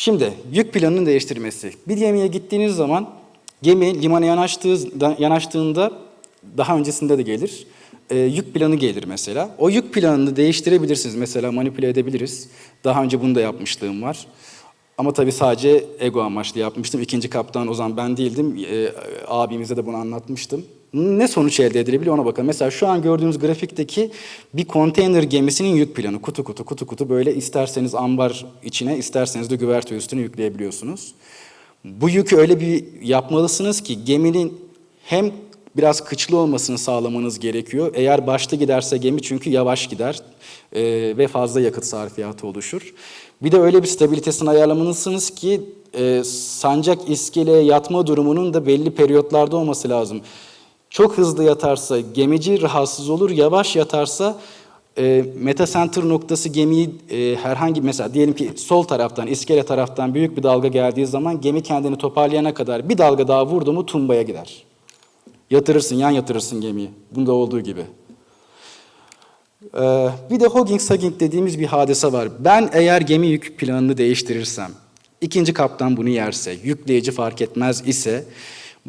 Şimdi yük planının değiştirmesi. Bir gemiye gittiğiniz zaman gemi limana yanaştığı, yanaştığında daha öncesinde de gelir. e, yük planı gelir mesela. O yük planını değiştirebilirsiniz. Mesela manipüle edebiliriz. Daha önce bunu da yapmışlığım var. Ama tabii sadece ego amaçlı yapmıştım. İkinci kaptan o zaman ben değildim. E, abimize de bunu anlatmıştım. Ne sonuç elde edilebilir ona bakalım. Mesela şu an gördüğünüz grafikteki bir konteyner gemisinin yük planı. Kutu kutu kutu kutu böyle isterseniz ambar içine isterseniz de güverte üstüne yükleyebiliyorsunuz. Bu yükü öyle bir yapmalısınız ki geminin hem biraz kıçlı olmasını sağlamanız gerekiyor. Eğer başta giderse gemi çünkü yavaş gider e, ve fazla yakıt sarfiyatı oluşur. Bir de öyle bir stabilitesini ayarlamalısınız ki e, sancak iskeleye yatma durumunun da belli periyotlarda olması lazım. Çok hızlı yatarsa gemici rahatsız olur, yavaş yatarsa e, metacenter noktası gemiyi e, herhangi mesela diyelim ki sol taraftan, iskele taraftan büyük bir dalga geldiği zaman gemi kendini toparlayana kadar bir dalga daha vurdu mu tumbaya gider. Yatırırsın, yan yatırırsın gemiyi. Bunda olduğu gibi. Ee, bir de hogging sagging dediğimiz bir hadise var. Ben eğer gemi yük planını değiştirirsem, ikinci kaptan bunu yerse, yükleyici fark etmez ise,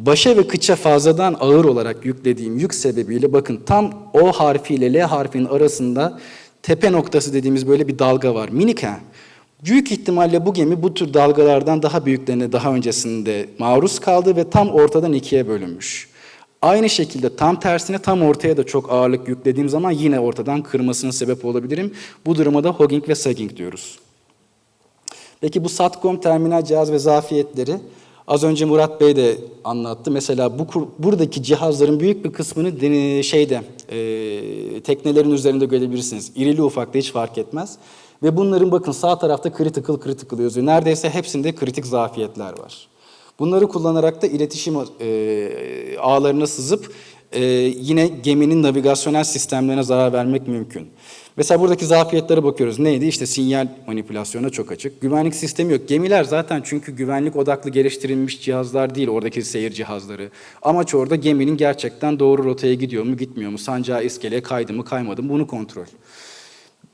başa ve kıça fazladan ağır olarak yüklediğim yük sebebiyle bakın tam O harfiyle L harfinin arasında tepe noktası dediğimiz böyle bir dalga var. Minik ha. Büyük ihtimalle bu gemi bu tür dalgalardan daha büyüklerine daha öncesinde maruz kaldı ve tam ortadan ikiye bölünmüş. Aynı şekilde tam tersine tam ortaya da çok ağırlık yüklediğim zaman yine ortadan kırmasına sebep olabilirim. Bu duruma da hogging ve sagging diyoruz. Peki bu SATCOM terminal cihaz ve zafiyetleri az önce Murat Bey de anlattı. Mesela bu buradaki cihazların büyük bir kısmını şeyde e, teknelerin üzerinde görebilirsiniz. İrili ufaklı hiç fark etmez. Ve bunların bakın sağ tarafta critical critical yazıyor. Neredeyse hepsinde kritik zafiyetler var. Bunları kullanarak da iletişim e, ağlarına sızıp e, yine geminin navigasyonel sistemlerine zarar vermek mümkün. Mesela buradaki zafiyetlere bakıyoruz. Neydi? İşte sinyal manipülasyona çok açık. Güvenlik sistemi yok. Gemiler zaten çünkü güvenlik odaklı geliştirilmiş cihazlar değil oradaki seyir cihazları. Amaç orada geminin gerçekten doğru rotaya gidiyor mu gitmiyor mu? Sancağı iskeleye kaydı mı kaymadı mı bunu kontrol.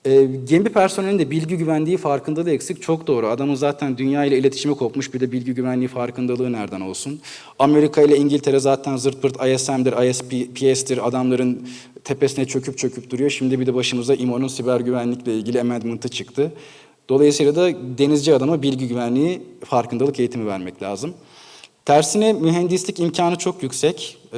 E, gemi personelinin de bilgi güvenliği farkındalığı eksik. Çok doğru. Adamın zaten dünya ile iletişimi kopmuş bir de bilgi güvenliği farkındalığı nereden olsun? Amerika ile İngiltere zaten zırt pırt ISM'dir, ISPS'tir. Adamların tepesine çöküp çöküp duruyor. Şimdi bir de başımıza İMO'nun siber güvenlikle ilgili amendment'ı çıktı. Dolayısıyla da denizci adama bilgi güvenliği farkındalık eğitimi vermek lazım. Tersine mühendislik imkanı çok yüksek. Ee,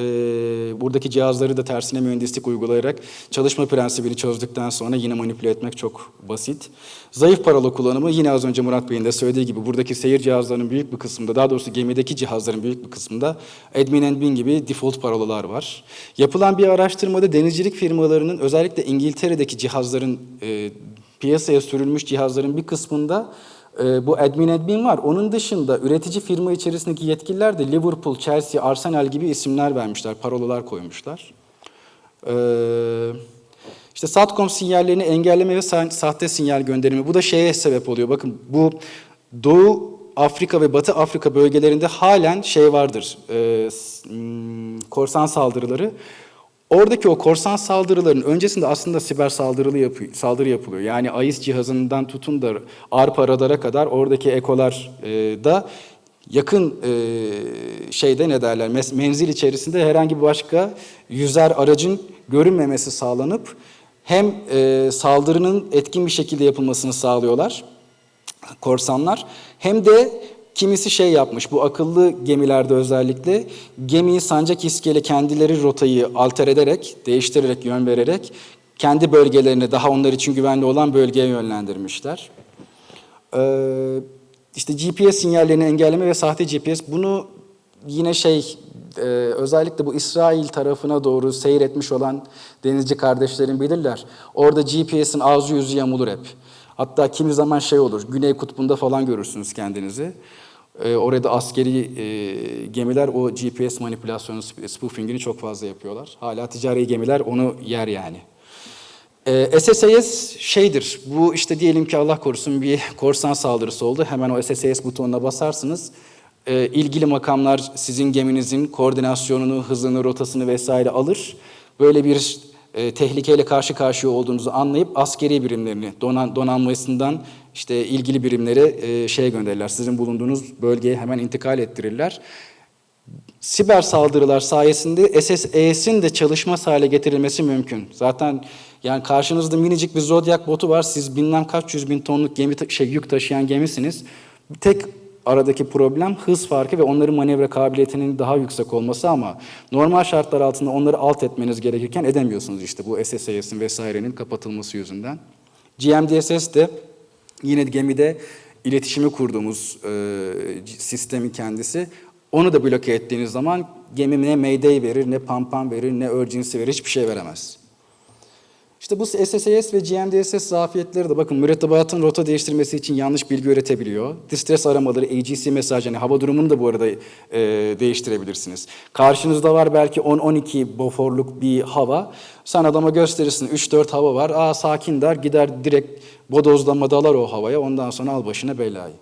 buradaki cihazları da tersine mühendislik uygulayarak çalışma prensibini çözdükten sonra yine manipüle etmek çok basit. Zayıf parola kullanımı yine az önce Murat Bey'in de söylediği gibi buradaki seyir cihazlarının büyük bir kısmında, daha doğrusu gemideki cihazların büyük bir kısmında admin and bin gibi default parolalar var. Yapılan bir araştırmada denizcilik firmalarının özellikle İngiltere'deki cihazların e, piyasaya sürülmüş cihazların bir kısmında ee, bu admin admin var. Onun dışında üretici firma içerisindeki yetkililer de Liverpool, Chelsea, Arsenal gibi isimler vermişler, parolalar koymuşlar. Ee, işte Satcom sinyallerini engelleme ve sa- sahte sinyal gönderimi. Bu da şeye sebep oluyor. Bakın bu Doğu Afrika ve Batı Afrika bölgelerinde halen şey vardır. E, korsan saldırıları. Oradaki o korsan saldırıların öncesinde aslında siber saldırılı yapı, saldırı yapılıyor. Yani AIS cihazından tutun da ARPA radara kadar oradaki ekolar e, da yakın e, şeyde ne derler menzil içerisinde herhangi bir başka yüzer aracın görünmemesi sağlanıp hem e, saldırının etkin bir şekilde yapılmasını sağlıyorlar korsanlar hem de kimisi şey yapmış bu akıllı gemilerde özellikle gemiyi sancak iskele kendileri rotayı alter ederek değiştirerek yön vererek kendi bölgelerine daha onlar için güvenli olan bölgeye yönlendirmişler. Ee, işte GPS sinyallerini engelleme ve sahte GPS bunu yine şey e, özellikle bu İsrail tarafına doğru seyretmiş olan denizci kardeşlerim bilirler. Orada GPS'in ağzı yüzü yamulur hep. Hatta kimi zaman şey olur, Güney Kutbu'nda falan görürsünüz kendinizi. Ee, orada askeri e, gemiler o GPS manipülasyonu, spoofingini çok fazla yapıyorlar. Hala ticari gemiler onu yer yani. Ee, SSIS şeydir, bu işte diyelim ki Allah korusun bir korsan saldırısı oldu. Hemen o SSIS butonuna basarsınız. Ee, ilgili makamlar sizin geminizin koordinasyonunu, hızını, rotasını vesaire alır. Böyle bir e, tehlikeyle karşı karşıya olduğunuzu anlayıp askeri birimlerini, donan, donanmasından işte ilgili birimlere e, şey gönderirler. Sizin bulunduğunuz bölgeye hemen intikal ettirirler. Siber saldırılar sayesinde SSE'sin de çalışmaz hale getirilmesi mümkün. Zaten yani karşınızda minicik bir Zodiac botu var. Siz bilmem kaç yüz bin tonluk gemi şey yük taşıyan gemisiniz. Tek aradaki problem hız farkı ve onların manevra kabiliyetinin daha yüksek olması ama normal şartlar altında onları alt etmeniz gerekirken edemiyorsunuz işte bu SSE'sin vesairenin kapatılması yüzünden. GMDSS de yine gemide iletişimi kurduğumuz e, sistemin kendisi. Onu da bloke ettiğiniz zaman gemi ne mayday verir, ne pam pam verir, ne urgency verir, hiçbir şey veremez. İşte bu SSAS ve GMDSS zafiyetleri de bakın mürettebatın rota değiştirmesi için yanlış bilgi üretebiliyor. Distress aramaları, AGC mesaj, yani hava durumunu da bu arada e, değiştirebilirsiniz. Karşınızda var belki 10-12 boforluk bir hava. Sen adama gösterirsin 3-4 hava var. Aa sakin der gider direkt bodozlamadalar o havaya. Ondan sonra al başına belayı.